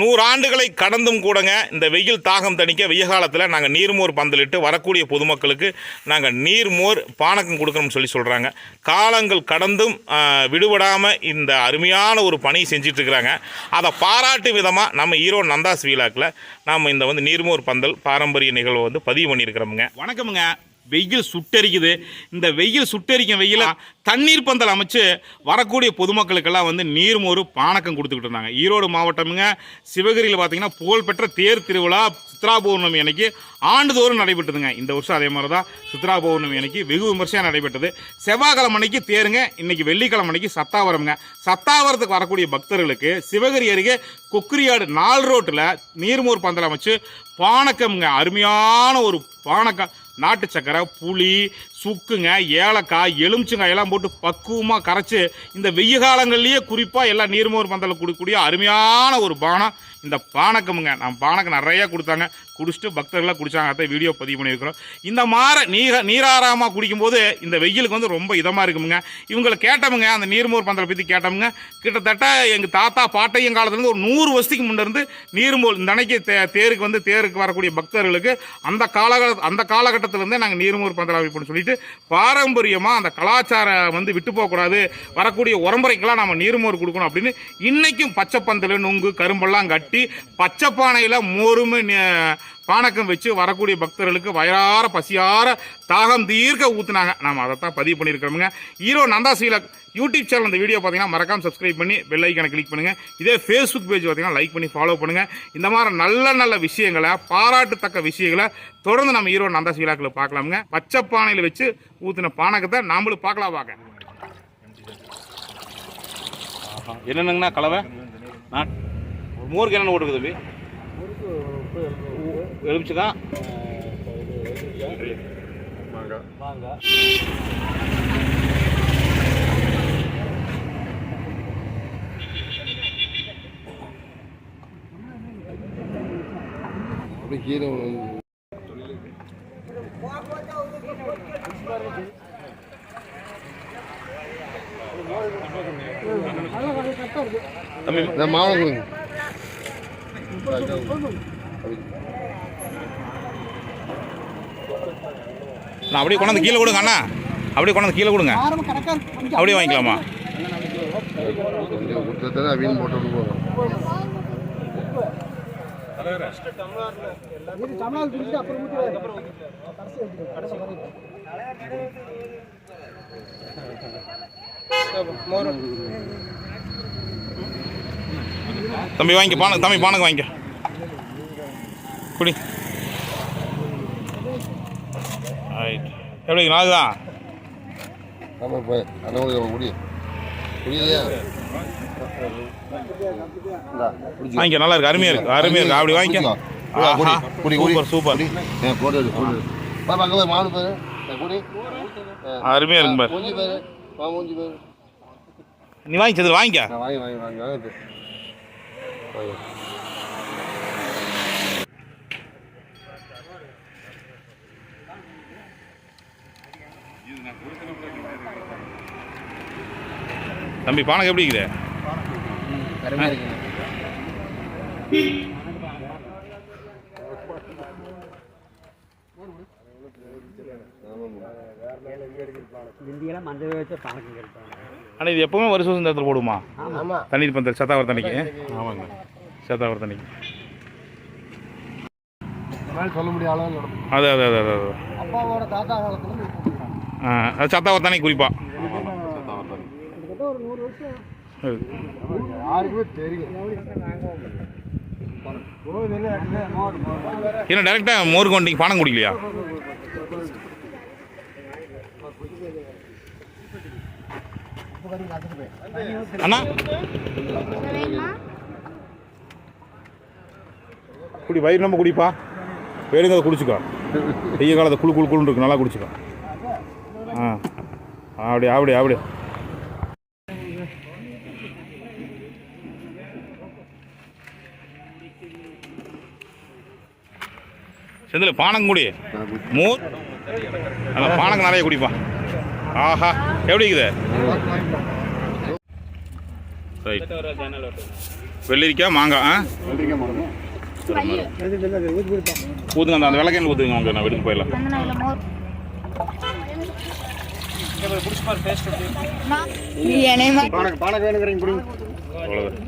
நூறு ஆண்டுகளை கடந்தும் கூடங்க இந்த வெயில் தாகம் தணிக்க வெய்ய காலத்தில் நாங்கள் நீர்மோர் பந்தலிட்டு வரக்கூடிய பொதுமக்களுக்கு நாங்கள் நீர்மோர் பானகம் கொடுக்கணும்னு சொல்லி சொல்கிறாங்க காலங்கள் கடந்தும் விடுபடாமல் இந்த அருமையான ஒரு பணியை செஞ்சுட்டு அதை பாராட்டு விதமாக நம்ம ஈரோ நந்தாஸ் வீலாக்கில் நாம் இந்த வந்து நீர்மோர் பந்தல் பாரம்பரிய நிகழ்வை வந்து பதிவு பண்ணியிருக்கிறோமுங்க. வணக்கமுங்க. வெயில் சுட்டரிக்குது. இந்த வெயில் சுட்டரிக்கும் வெயில தண்ணீர் பந்தல் அமைச்சு வரக்கூடிய பொதுமக்களுக்கெல்லாம் வந்து நீர்மோறு பானக்கம் கொடுத்துக்கிட்டு இருந்தாங்க. ஈரோடு மாவட்டமுங்க சிவகிரியில் பார்த்தீங்கன்னா புகழ்பெற்ற தேர் திருவிழா சித்ரா பௌர்ணமி அன்னைக்கு ஆண்டுதோறும் நடைபெற்றதுங்க. இந்த வருஷம் அதே மாதிரி தான் சித்ரா பௌர்ணமி அன்னைக்கு வெகு விமர்சையாக நடைபெற்றது. செவ்வாய்க்கிழமை அன்னைக்கு தேருங்க இன்னைக்கு வெள்ளிக்கிழமை அன்னைக்கு சத்தாவரம்ங்க. சத்தாவரத்துக்கு வரக்கூடிய பக்தர்களுக்கு சிவகிரி அருகே கொக்குரியாடு நால் ரோட்டில் நீர்மோர் பந்தல் அமைச்சு பானக்கம்ங்க. அருமையான ஒரு பானக்கம் நாட்டு சக்கரை புளி சுக்குங்க ஏலக்காய் எலுமிச்சங்காய் எல்லாம் போட்டு பக்குவமாக கரைச்சி இந்த வெய்ய காலங்கள்லேயே குறிப்பாக எல்லா நீர்மோர் பந்தலில் கொடுக்கக்கூடிய அருமையான ஒரு பானம். இந்த பானக்கமுங்க. நான் பானக்கம் நிறைய கொடுத்தாங்க. குடிச்சிட்டு பக்தர்கள்லாம் குடித்தாங்க அதை வீடியோ பதிவு பண்ணியிருக்கிறோம். இந்த மாதிரி நீர நீராராமா குடிக்கும்போது இந்த வெயிலுக்கு வந்து ரொம்ப இதமாக இருக்குமுங்க. இவங்களை கேட்டமுங்க அந்த நீர்மோர் பந்தலை பற்றி கேட்டவங்க கிட்டத்தட்ட எங்கள் தாத்தா பாட்டையும் காலத்துலேருந்து ஒரு நூறு வருஷத்துக்கு முன்னேருந்து நீர்மோர் இந்த அன்னைக்கு தே தேருக்கு வந்து தேருக்கு வரக்கூடிய பக்தர்களுக்கு அந்த காலகட்ட அந்த காலகட்டத்திலேருந்தே நாங்கள் நீர்மோர் பந்தல் அமைப்புன்னு சொல்லிட்டு பாரம்பரியமாக அந்த கலாச்சாரம் வந்து விட்டு போகக்கூடாது. வரக்கூடிய உரம்பரைக்கெல்லாம் நம்ம நீர்மோர் கொடுக்கணும் அப்படின்னு இன்றைக்கும் பச்சை பந்தல் நுங்கு கரும்பெல்லாம் கட்டி பச்சை பானையில் மோருமே பானக்கம் வச்சு வரக்கூடிய பக்தர்களுக்கு வயறார பசியார தாகம் தீர்க்க ஊத்துனாங்க. நாம் அதை தான் பதிவு பண்ணியிருக்கிறோமுங்க. ஹீரோ நந்தா சீலக் யூடியூப் சேனல் அந்த வீடியோ பார்த்தீங்கன்னா மறக்காம சப்ஸ்கிரைப் பண்ணி பெல் ஐக்கானை கிளிக் பண்ணுங்கள் இதே ஃபேஸ்புக் பேஜ் பார்த்தீங்கன்னா லைக் பண்ணி ஃபாலோ பண்ணுங்கள் இந்த மாதிரி நல்ல நல்ல விஷயங்களை பாராட்டத்தக்க விஷயங்களை தொடர்ந்து நம்ம ஹீரோ நந்தா சீலாக்கில் பார்க்கலாமுங்க. பச்சை பானையில் வச்சு ஊற்றின பானக்கத்தை நாமளும் பார்க்கலாம் வாங்க. என்னென்னங்கண்ணா கலவை? நான் ஒரு மோருக்கு என்னென்ன ஓட்டுக்குது தம்பி? எலுமிச்சக்கா அப்படி கீரை தம்பி இந்த மாவை கொடுங்க. நான் அப்படியே கொண்டாந்து கீழே கொடுங்க அண்ணா. அப்படியே கொண்டாந்து கீழே கொடுங்க. அப்படியே வாங்கிக்கலாமா? தம்பி வாங்கிக்க பானை தம்பி பானக்கு வாங்கிக்க. குடி. எப்படி நாள் தான் ஆமாம் குடியா வாங்கிக்க நல்லா இருக்கு அருமையா இருக்கு அருமையா இருக்கு. அப்படி வாங்கிக்க. Super super. அருமையா இருக்கு பாரு. நீ வாங்கி வாங்கிக்க நான் வாங்கி வாங்கி வாங்கி வாங்க வாங்கி தம்பி பானக்கு எப்படி இருக்குது? ஆனால் இது எப்பவுமே வருஷம் வருஷம் இந்த இடத்துல போடுமா ஆமாம் தண்ணீர் பந்தல் சத்தாவர தண்ணிக்கு? ஆமாங்க. சத்தாவர தண்ணிக்கு. சொல்ல முடிய அளவு நடக்கும். அது அது அது அப்பாவோட தாத்தா காலத்துல அது சத்தாவர குறிப்பா அது. என்ன டேரெக்டாக மோர் கொண்டு பானம் குடிக்கலையா? அண்ணா? குடி வயிறு நம்ம குடிப்பா. வேணுங்க அதை குடிச்சுக்கோ. வெய்ய காலத்தை குழு குழு குழுன்னு இருக்கு நல்லா குடிச்சுக்கோ. ஆ. அப்படி அப்படி அப்படி செந்தில் பானகம் குடி. மோர் நல்லா பானகம் நிறைய குடிப்பா ஆஹா எப்படி இருக்குது? ரைட் வெள்ளரிக்காய் மாங்காய் ஆ? ஊற்றுங்க அந்த அந்த விளக்கெண்ணெய் ஊற்றுங்க நான் வெளியில் போயிடலாம். நீ என்னைய அவ்வளோதான்